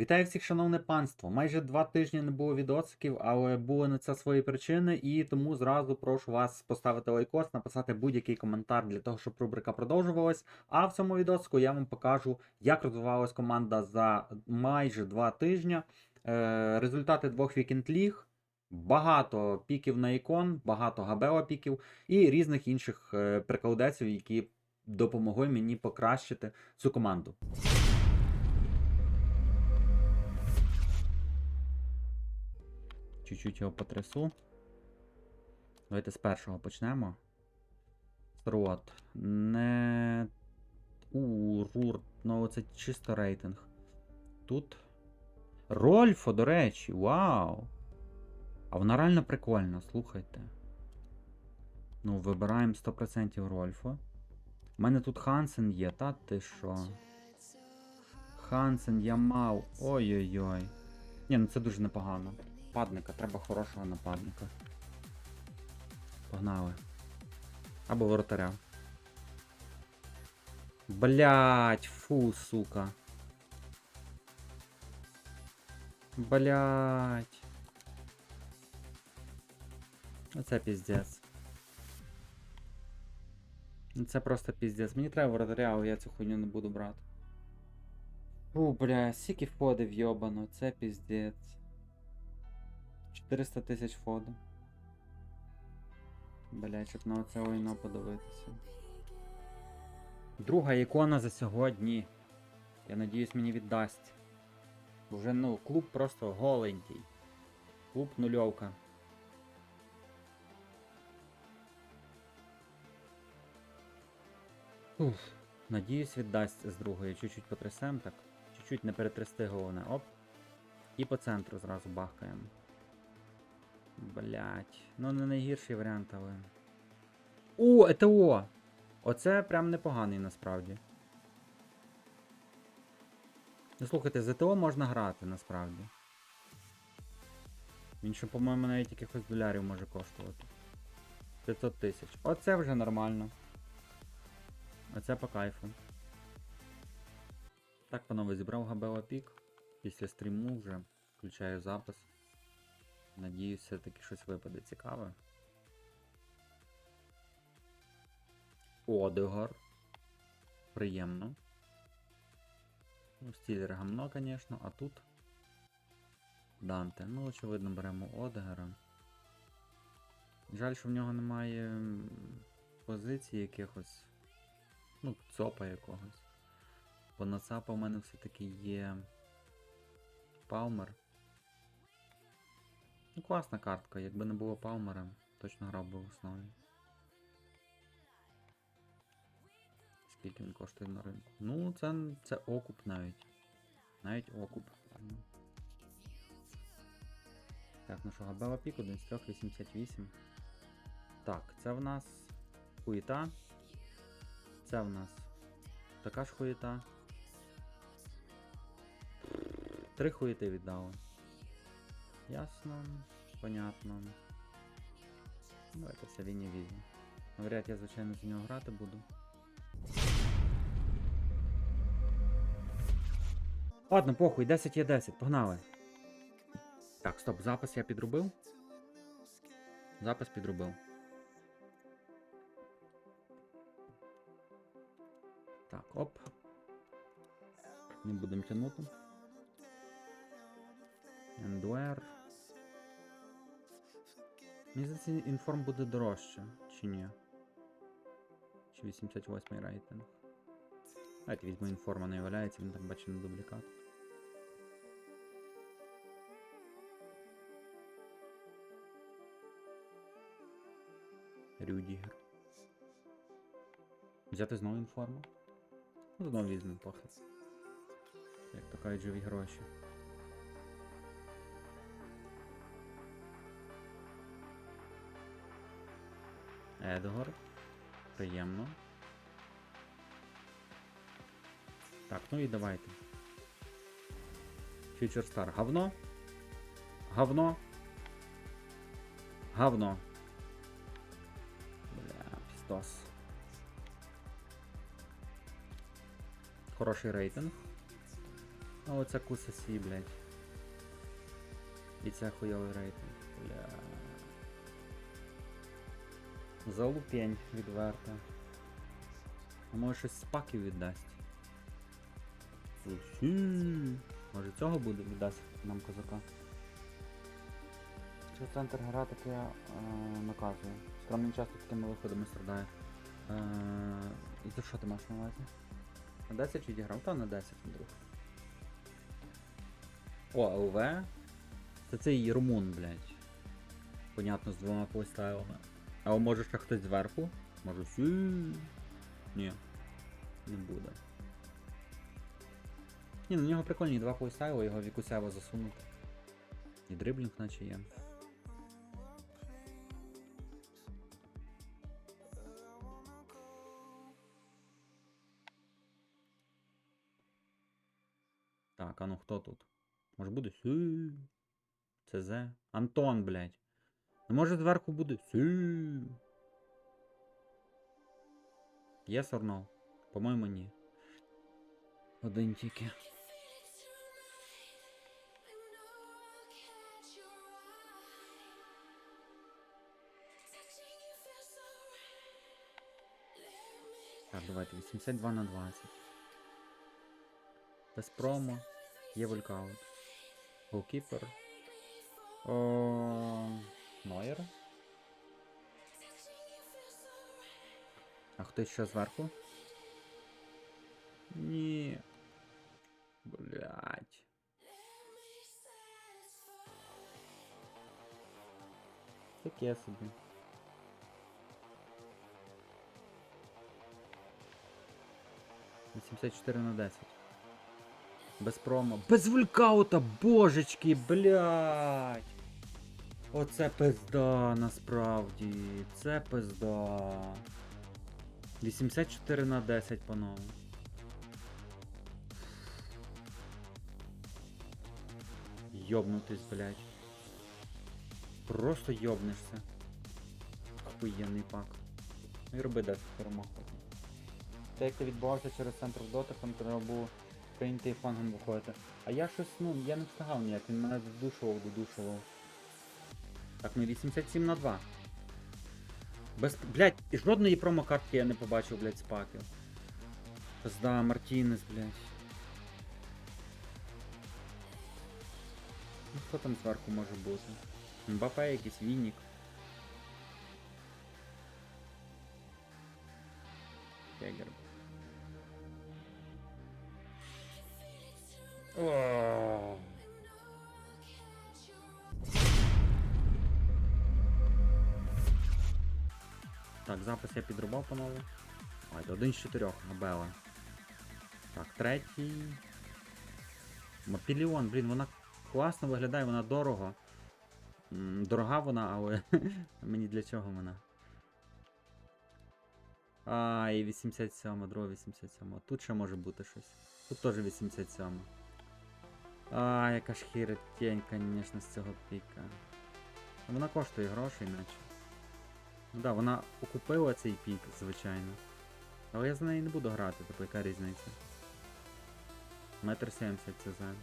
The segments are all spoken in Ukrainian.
Вітаю всіх, шановне панство. Майже два тижні не було відосиків, але були на це свої причини, і тому зразу прошу вас поставити лайкос, написати будь-який коментар для того, щоб рубрика продовжувалась. А в цьому відосику я вам покажу, як розвивалась команда за майже два тижні. Е, результати двох вікенд ліг. Багато піків на ікон, багато габела піків і різних інших е, приколдесів, які допомогли мені покращити цю команду. Чуть-чуть його потрясу. Давайте з першого почнемо. Срот. Не. У, Рур. Ну, це чисто рейтинг. Тут. Рольфо, до речі, вау! А вона реально прикольна, слухайте. Ну, вибираємо 100% Рольфо. У мене тут Хансен є, та ти що? Хансен, я мав. Ой-ой-ой. Ні, ну це дуже непогано. Нападника, треба хорошого нападника. Погнали. Або воротаря. Блять, фу, сука. Блять. Оце піздець. Ну, Це просто піздець. Мені треба воротаря, але я цю хуйню не буду брати. Фу, бля, скільки входив йобано, це піздець. 400 тисяч фоду. Блять, щоб на оце лайно подивитися. Друга ікона за сьогодні. Я надіюсь, мені віддасть. Вже ну, клуб просто голенький. Клуб нульовка. Уф. Надіюсь, віддасть з другої. Чуть-чуть потрясем так. Чуть-чуть не перетрясти головне. Оп. І по центру зразу бахкаємо. Блять. Ну не найгірший варіант, але. О, ЕТО! Оце прям непоганий насправді. Ну слухайте, з ЕТО можна грати насправді. Він ще, по-моєму, навіть якихось долярів може коштувати. 500 тисяч. Оце вже нормально. Оце по кайфу. Так, панове, зібрав Габела Пік. Після стріму вже включаю запис. Надіюсь, все-таки щось випаде цікаве. Одегор. Приємно. Ну, стілер гамно, звісно, а тут Данте. Ну, очевидно, беремо Одегора. Жаль, що в нього немає позицій якихось. Ну, цопа якогось. Бо на ЦАПа у мене все-таки є Палмер. Ну, класна картка, якби не було Палмера, точно грав би в основі. Скільки він коштує на ринку? Ну, це, це окуп навіть. Навіть окуп. Так, ну що, Габела пік 1 з 3,88. Так, це в нас хуєта. Це в нас така ж хуєта. Три хуєти віддали. Ясно, понятно. Давайте це він і візьме. Навряд я, звичайно, за нього грати буду. Ладно, похуй, 10 є 10, погнали. Так, стоп, запис я підробив. Запис підробив. Так, оп. Не будемо тягнути. Ендуер. Мені здається, інформ буде дорожче, чи ні? Чи 88 рейтинг? Давайте візьму інформа, не валяється, він там бачить на дублікат. Рюдігер. Взяти знову інформу? Ну, знову візьмемо похід. Як то кажуть, живі гроші. Едгор. Приємно. Так, ну і давайте. Future Star. Говно. Говно. Говно. Бля, пістос. Хороший рейтинг. А оця куса сі, блядь. І це хуйовий рейтинг. Бля. Залупень відверто. А може щось з паків віддасть. Може цього буде віддасть нам козака. Що центр гра таке е, наказує. Скромний часто такими виходами страдає. Е, і то що ти маєш на увазі? На 10 відіграв? Та на 10, друг. О, ЛВ? Це цей румун, блядь. Понятно, з двома плейстайлами. А може ще хтось зверху? Може сі. Ні. Не буде. Ні, на нього прикольні два плейстайли, його вікусяво засунути. І дриблінг наче є. Так, а ну хто тут? Може буде. ЦЗ. Антон, блядь. Ну може зверху буде сі. Yes or? По-моєму, ні. Один тільки. Так, давайте 82 на 20. Без промо. Є вулькаут. Голкіпер. О, Нойер. А хтось ще зверху? Ні. Блять. Таке собі. Вісімдесят чотири на 10. Без промо. Без вулькаута, божечки, блять. Оце пизда, насправді. Це пизда. 84 на 10, панове. Йобнутись, блять. Просто йобнешся. Охуєнний пак. Ну і роби 10 перемог потім. Те, як ти відбувався через центр дотиком, треба було прийняти і флангом виходити. А я щось, ну, я не встигав ніяк, він мене додушував, додушував. Так, ну 87 на 2. Без. Блять, жодної промокартки я не побачив, блять, з паків. Пизда, Мартінес, блять. Ну хто там зверху може бути? Мбапе якийсь Віннік. Кегер. О. Так, запис я підрубав, панове. Ай, один з чотирьох, Абела. Так, третій. Мапіліон, блін, вона класно виглядає, вона дорого. Дорога вона, але мені для чого вона? А, і 87, друга 87. Тут ще може бути щось. Тут теж 87. А, яка ж хіротень, звісно, з цього піка. Вона коштує грошей, наче. Ну да, вона окупила цей пік, звичайно. Але я за неї не буду грати, тобто яка різниця. Метр 70 це за.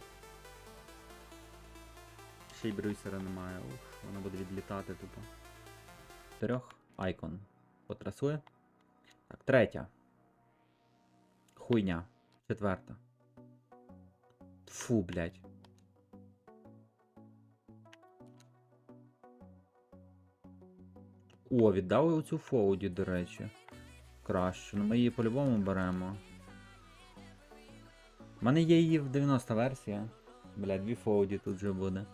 Ще й Брюсера немає. Ух, вона буде відлітати тупо. Трьох. Айкон. Потрасує. Так, третя. Хуйня. Четверта. Фу, блядь. О, віддали оцю Фоуді, до речі. Краще. Ну ми її по-любому беремо. У мене є її в 90 версія. Бля, дві Фоуді тут вже буде.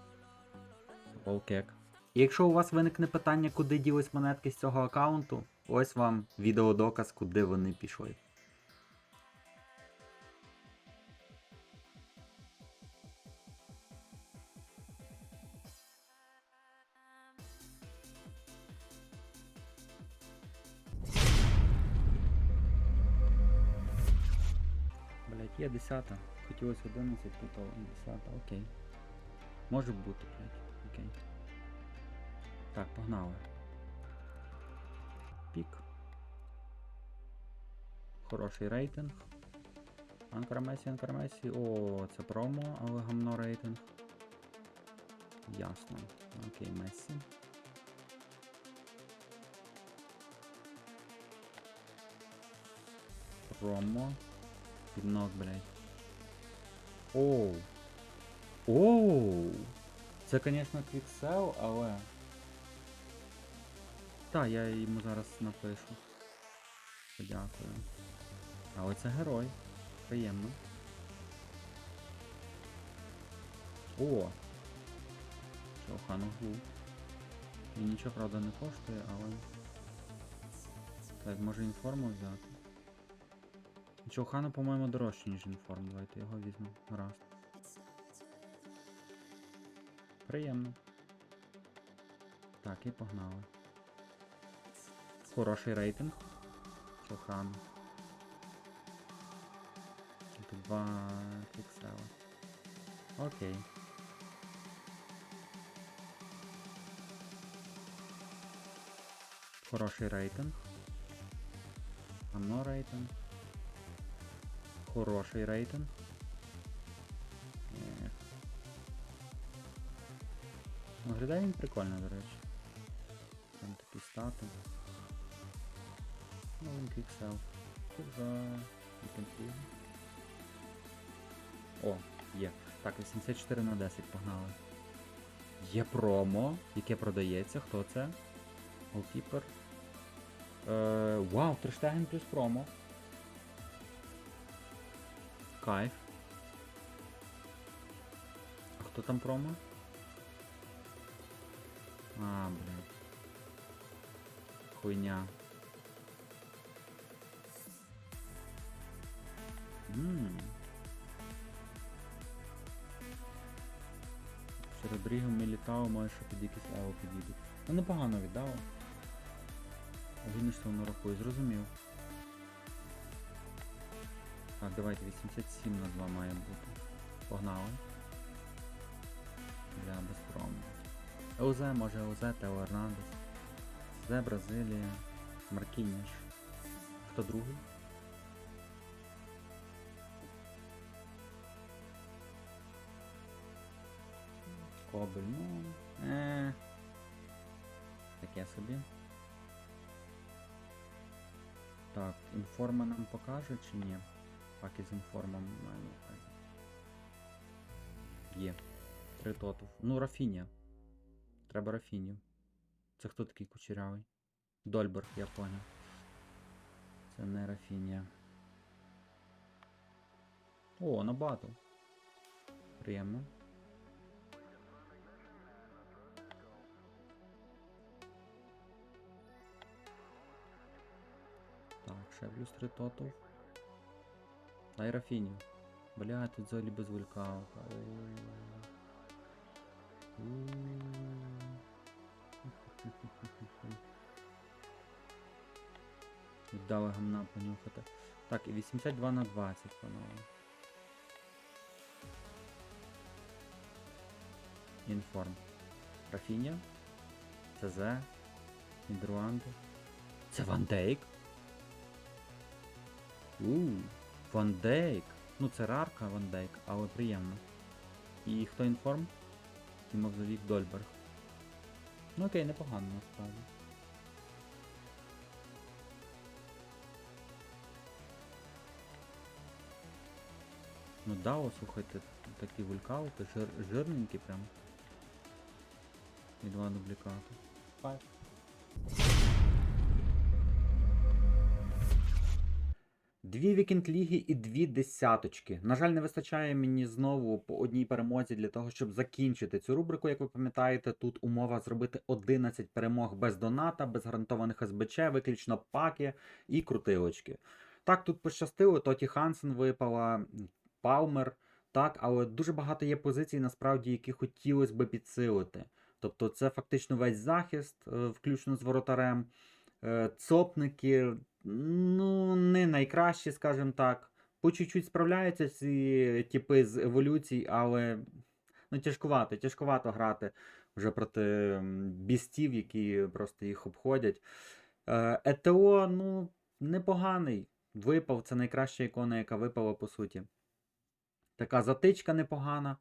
Олкек. І якщо у вас виникне питання, куди ділись монетки з цього аккаунту, ось вам відеодоказ, куди вони пішли. Є 10. Хотілося 11, тут але 10, окей. Може бути, блять. Окей. Так, погнали. Пік. Хороший рейтинг. Анкара Месі, Анкара Месі. О, це промо, але гамно рейтинг. Ясно. Окей, Месі. Промо. Піднос, блядь. Оу. Оу. Це, звісно, квіксел, але. Та, я йому зараз напишу. Подякую. Але це герой. Приємно. О! Чохану глу. Він нічого, правда, не коштує, але. Так, може інформу взяти. Чохану, по-моєму, дорожче, ніж інформ. Давайте його візьмемо. Гаразд. Приємно. Так, і погнали. Хороший рейтинг. Чохан. Два піксела. Окей. Хороший рейтинг. Ано рейтинг. Хороший рейтинг. Ех. Виглядає він прикольно, до речі. Там такі стати. За Weekend League. О, є. Так, 84 на 10 погнали. Є промо, яке продається. Хто це? Голкіпер. Е, вау, Трештеген плюс промо. Кайф. А хто там промо? А, блядь. Хуйня. Ммм. Серебрігу Мілітау має ще під якісь ео підійдуть. Ну непогано віддало. Огінь, що воно рахує, зрозумів. Так, давайте 87 на 2 має бути. Погнали. Для безпрому. ЛЗ, може ЛЗ, Тео Ернандес. Зе, Бразилія. Маркініш. Хто другий? Кобель, ну. Е. Таке собі. Так, інформа нам покаже чи ні? Паки з інформом на увазі. Є. Три тотов. Ну, Рафіня. Треба Рафіню. Це хто такий кучерявий? Дольберг, я понял. Це не Рафінія. О, на батл. Приємно. Так, ще плюс 3 тотов. Дай Рафіню. Бля, тут взагалі без вулькалка. Віддали гамна понюхати. Так, і 82 на 20, панове. Інформ. Рафіня. ЦЗ. Нідерланди. Це Ван Дейк? Ууу, Ван Дейк. Ну це рарка Ван Дейк, але приємно. І хто інформ? Тімовзовік Дольберг. Ну окей, непогано насправді. Ну Дао, слухайте, такі вулькалки, жир, жирненькі прям. І два дублікати. Кайф. Дві вікенд ліги і дві десяточки. На жаль, не вистачає мені знову по одній перемозі для того, щоб закінчити цю рубрику. Як ви пам'ятаєте, тут умова зробити 11 перемог без доната, без гарантованих СБЧ, виключно паки і крутилочки. Так, тут пощастило, Тоті Хансен випала, Палмер, так, але дуже багато є позицій, насправді, які хотілося би підсилити. Тобто, це фактично весь захист, е, включно з воротарем. Е, Цопники, ну, не найкращі, скажімо так. По чуть-чуть справляються ці типи з еволюцій, але ну, тяжкувато, тяжкувато грати вже проти бістів, які просто їх обходять. Е, ЕТО, ну, непоганий. випав, це найкраща ікона, яка випала, по суті. Така затичка непогана,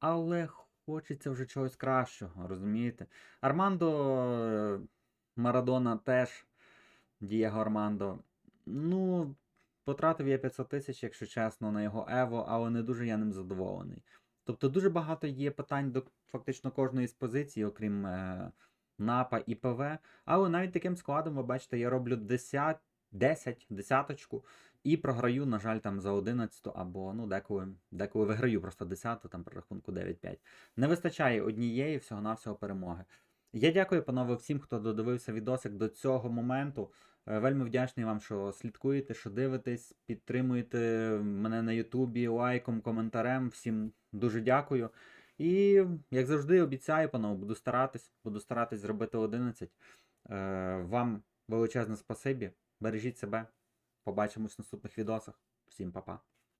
але хочеться вже чогось кращого, розумієте? Армандо е, Марадона теж, Дієго Армандо. Ну, потратив я 500 тисяч, якщо чесно, на його Ево, але не дуже я ним задоволений. Тобто дуже багато є питань до фактично кожної з позицій, окрім е, НАПа і ПВ. Але навіть таким складом, ви бачите, я роблю 10, 10 десяточку і програю, на жаль, там за 11 або ну, деколи, деколи виграю просто 10, там при рахунку 9-5. Не вистачає однієї всього-навсього перемоги. Я дякую, панове, всім, хто додивився відосик до цього моменту. Е, Вельми вдячний вам, що слідкуєте, що дивитесь, підтримуєте мене на Ютубі лайком, коментарем. Всім дуже дякую. І, як завжди, обіцяю, панове, буду старатись, буду старатись зробити 11. Е, Вам величезне спасибі. Бережіть себе. Побачимось в наступних відосах. Всім па-па.